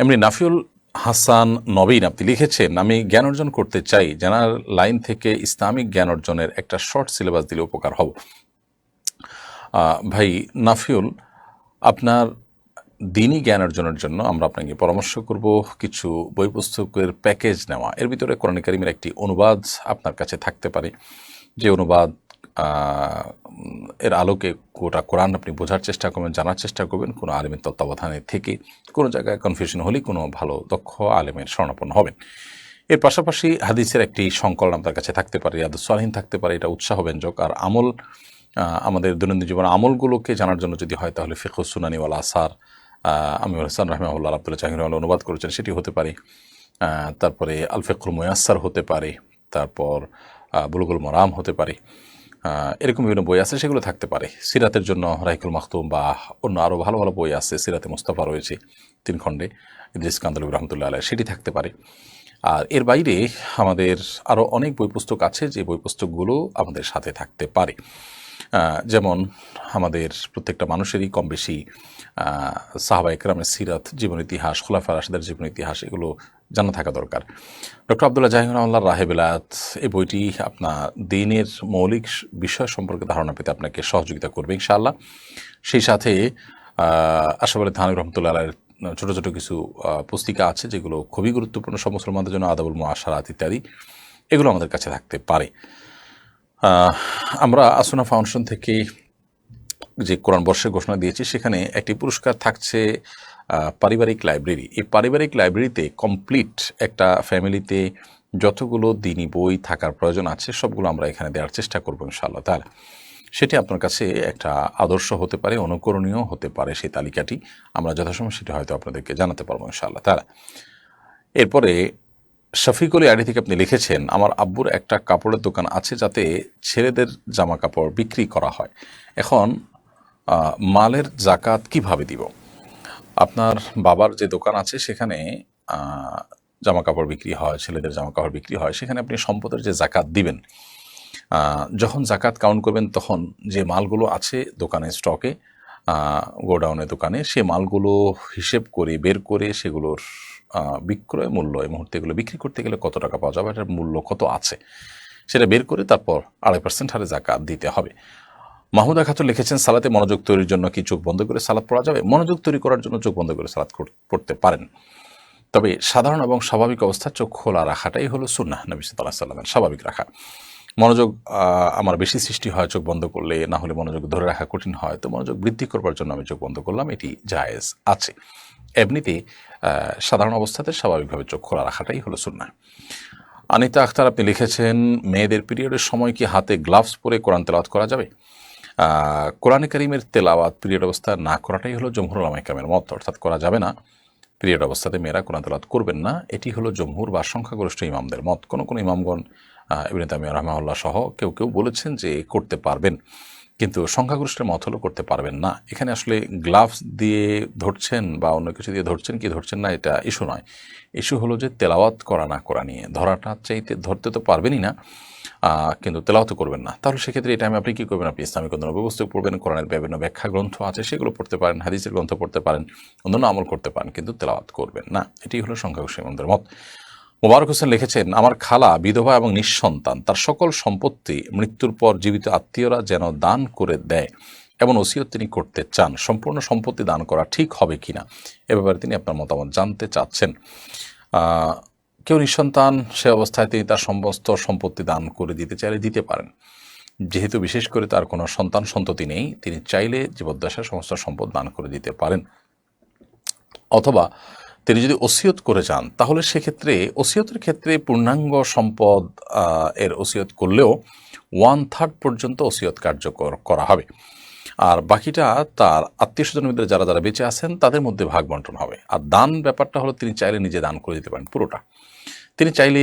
এমনি নাফিউল হাসান নবীন আপনি লিখেছেন, আমি জ্ঞান অর্জন করতে চাই জেনারেল লাইন থেকে ইসলামিক জ্ঞান অর্জনের একটা শর্ট সিলেবাস দিলে উপকার হব। ভাই নাফিউল, আপনার দিনই জ্ঞান অর্জনের জন্য আমরা আপনাকে পরামর্শ করব কিছু বই পুস্তকের প্যাকেজ নেওয়া। এর ভিতরে কোরআন কারিমের একটি অনুবাদ আপনার কাছে থাকতে পারে। যে অনুবাদ এর আলোকে গোটা কোরআন আপনি বোঝার চেষ্টা করবেন, জানার চেষ্টা করবেন। কোনো আলেমের তত্ত্বাবধানে থেকে কোনো জায়গায় কনফিউশন হলেই কোনো ভালো, দক্ষ আলেমের শরণাপন্ন হবেন। এর পাশাপাশি হাদিসের একটি সংকলন আপনার কাছে থাকতে পারে আদু সালহীন থাকতে পারে, এটা উৎসাহ উৎসাহব্যঞ্জক। আর আমল আমাদের দৈনন্দিন জীবনে আমলগুলোকে জানার জন্য যদি হয় তাহলে ফিকহ সুনানিওয়ালা আসার আমির হাসান রহমাউল্লাহ আব্দুল্লাহ জাহিরুল অনুবাদ করেছেন, সেটি হতে পারে। তারপরে আলফেকুল ময়াসার হতে পারে, তারপর বুলুগুল মরাম হতে পারে। এরকম বিভিন্ন বই আছে, সেগুলো থাকতে পারে। সিরাতের জন্য রাইকুল মাহতুম বা অন্য আরও ভালো ভালো বই আছে, সিরাতে মুস্তাফা রয়েছে তিন খণ্ডে, ইদ্রিস কান্দুল রহমতুল্লাহ আলাই সেটি থাকতে পারে। আর এর বাইরে আমাদের আরও অনেক বই পুস্তক আছে, যে বই পুস্তকগুলো আমাদের সাথে থাকতে পারে। যেমন আমাদের প্রত্যেকটা মানুষেরই কম বেশি সাহাবা একরামের সিরাত, জীবন ইতিহাস, খোলাফা রাশেদের জীবন ইতিহাস, এগুলো জানা থাকা দরকার। ডক্টর আবদুল্লাহ জাহিরুল্লাহ রাহেবেলাত এই বইটি আপনার দিনের মৌলিক বিষয় সম্পর্কে ধারণা পেতে আপনাকে সহযোগিতা করবে ইনশাআল্লাহ। সেই সাথে আলী থানিক রহমতুল্লাহ ছোটো ছোটো কিছু পুস্তিকা আছে যেগুলো খুবই গুরুত্বপূর্ণ সব মুসলমানদের জন্য, আদাবুল মুআশারাত ইত্যাদি, এগুলো আমাদের কাছে থাকতে পারে। আমরা আসুনা ফাউন্ডেশন থেকে যে কোরআন বর্ষের ঘোষণা দিয়েছি, সেখানে একটি পুরস্কার থাকছে পারিবারিক লাইব্রেরি। এই পারিবারিক লাইব্রেরিতে কমপ্লিট একটা ফ্যামিলিতে যতগুলো দিনই বই থাকার প্রয়োজন আছে, সবগুলো আমরা এখানে দেওয়ার চেষ্টা করব ইনশাআল্লাহ তাহলে সেটি আপনার কাছে একটা আদর্শ হতে পারে, অনুকরণীয় হতে পারে সেই তালিকাটি। আমরা যথাসময় সেটি হয়তো আপনাদেরকে জানাতে পারব ইনশাআল্লাহ তাহলে এরপরে শফিকুল আইডি থেকে আপনি লিখেছেন, আমার আব্বুর একটা কাপড়ের দোকান আছে যাতে ছেলেদের জামা কাপড় বিক্রি করা হয়। এখন মালের জাকাত কীভাবে দিব? আপনার বাবার যে দোকান আছে সেখানে জামা কাপড় বিক্রি হয়, ছেলেদের জামা কাপড় বিক্রি হয়, সেখানে আপনি সম্পদের যে জাকাত দিবেন যখন জাকাত কাউন্ট করবেন তখন যে মালগুলো আছে দোকানে, স্টকে গোডাউনের দোকানে সে মালগুলো হিসেব করে, বের করে সেগুলোর বিক্রয় মূল্য এই মুহূর্তে এগুলো বিক্রি করতে গেলে কত টাকা পাওয়া যাবে? এটার মূল্য কত আছে? সেটা বের করে তারপর আড়াই পার্সেন্ট হারে জাকাত দিতে হবে। মাহমুদা খাতুন লিখেছেন, সালাতে মনোযোগ তৈরির জন্য কি চোখ বন্ধ করে সালাদ পড়া যাবে? মনোযোগ তৈরি করার জন্য চোখ বন্ধ করে সালাদ কর- পড়তে পারেন। তবে সাধারণ এবং স্বাভাবিক অবস্থা চোখ খোলা রাখাটাই হলো সুন্নাহ, নবী সাল্লাহ সাল্লামের স্বাভাবিক রাখা। মনোযোগ আমার বেশি সৃষ্টি হয় চোখ বন্ধ করলে, না হলে মনোযোগ ধরে রাখা কঠিন হয়। তো মনোযোগ বৃদ্ধি করবার জন্য আমি চোখ বন্ধ করলাম, এটি জায়েজ আছে। এমনিতে সাধারণ অবস্থাতে স্বাভাবিকভাবে চোখ খোলা রাখাটাই হলো সুন্নাহ। আনিতা আখতার, আপনি লিখেছেন, মেয়েদের পিরিয়ডের সময় কি হাতে গ্লাভস পরে কোরআন তেলাওয়াত করা যাবে? কোরআন কোরআনে করিমের তেলাওয়াত পিরিয়ড অবস্থা না করাটাই হলো জমহুর আলামাইকামের মত, অর্থাৎ করা যাবে না। পিরিয়ড অবস্থাতে মেয়েরা কোরআন তেলাওয়াত করবেন না, এটি হলো জমহুর বা সংখ্যাগরিষ্ঠ ইমামদের মত। কোনো কোনো ইমামগণ ইবিন তামিয়া রহমাউল্লাহ সহ কেউ কেউ বলেছেন যে করতে পারবেন। কিন্তু সংখ্যাগরিষ্ঠের মত হলো করতে পারবেন না। এখানে আসলে গ্লাভস দিয়ে ধরছেন বা অন্য কিছু দিয়ে ধরছেন কি ধরছেন না, এটা ইস্যু নয়। ইস্যু হলো যে তেলাওয়াত করা না করা নিয়ে। ধরাটা চাইতে ধরতে তো পারবেনই না কিন্তু তেলাওয়াত করবেন না। তাহলে সেক্ষেত্রে এটা আমি, আপনি কী করবেন? আপনি ইসলামিক অন্যান্য ব্যবস্থা পড়বেন, কোরআনের বিভিন্ন ব্যাখ্যা, গ্রন্থ আছে, সেগুলো পড়তে পারেন, হাদিসের গ্রন্থ পড়তে পারেন, অন্যান্য আমল করতে পারেন, কিন্তু তেলাওয়াত করবেন না। এটি হলো সংখ্যাগরিষ্ঠ ইমামদের মত। মোবারক হোসেন লিখেছেন, আমার খালা বিধবা এবং নিঃসন্তান, তার সকল সম্পত্তি মৃত্যুর পর জীবিত আত্মীয়রা যেন দান করে দেয়। এমন ওসিয়ত তিনি করতে চান। সম্পূর্ণ সম্পত্তি দান করা ঠিক হবে কিনা? এ ব্যাপারে তিনি আপনার মতামত জানতে চাচ্ছেন। কেউ নিঃসন্তান, সে অবস্থায় তিনি তার সমস্ত সম্পত্তি দান করে দিতে চাইলে দিতে পারেন। যেহেতু বিশেষ করে তার কোনো সন্তান সন্ততি নেই, তিনি চাইলে জীবদ্দশায় সমস্ত সম্পদ দান করে দিতে পারেন। অথবা তিনি যদি ওসিয়ত করে যান, তাহলে সেক্ষেত্রে, ওসিয়তের ক্ষেত্রে পূর্ণাঙ্গ সম্পদ এর ওসিয়ত করলেও ওয়ান থার্ড পর্যন্ত ওসিয়ত কার্যকর করা হবে। আর বাকিটা তার আত্মীয় স্বজনের মধ্যে যারা যারা বেঁচে আছেন, তাদের মধ্যে ভাগ বন্টন হবে। আর দান ব্যাপারটা হলো তিনি চাইলে নিজে দান করে দিতে পারেন পুরোটা। তিনি চাইলে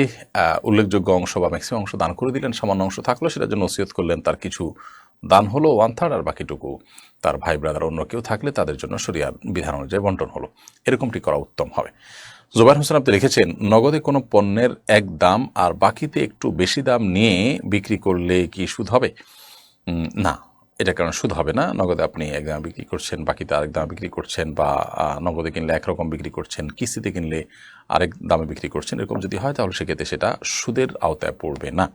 উল্লেখযোগ্য অংশ বা ম্যাক্সিমাম অংশ দান করে দিলেন, সামান্য অংশ থাকল, সেটার জন্য ওসিয়ত করলেন তার কিছু দান হলো ওয়ান থার্ড আর বাকিটুকু তার ভাই ব্রাদার অন্য কেউ থাকলে তাদের জন্য শরিয়ার বিধান অনুযায়ী বন্টন হলো। এরকমটি করা উত্তম হবে। জোবাইর হোসেন আপনি লিখেছেন, নগদে কোনো পণ্যের এক দাম আর বাকিতে একটু বেশি দাম নিয়ে বিক্রি করলে কি সুদ হবে? না, এটা কারণ সুদ হবে না। নগদে আপনি এক দামে বিক্রি করছেন, বাকিতে আরেক দামে বিক্রি করছেন বা নগদে কিনলে একরকম বিক্রি করছেন, কিস্তিতে কিনলে আরেক দামে বিক্রি করছেন, এরকম যদি হয় তাহলে সেক্ষেত্রে সেটা সুদের আওতায় পড়বে না।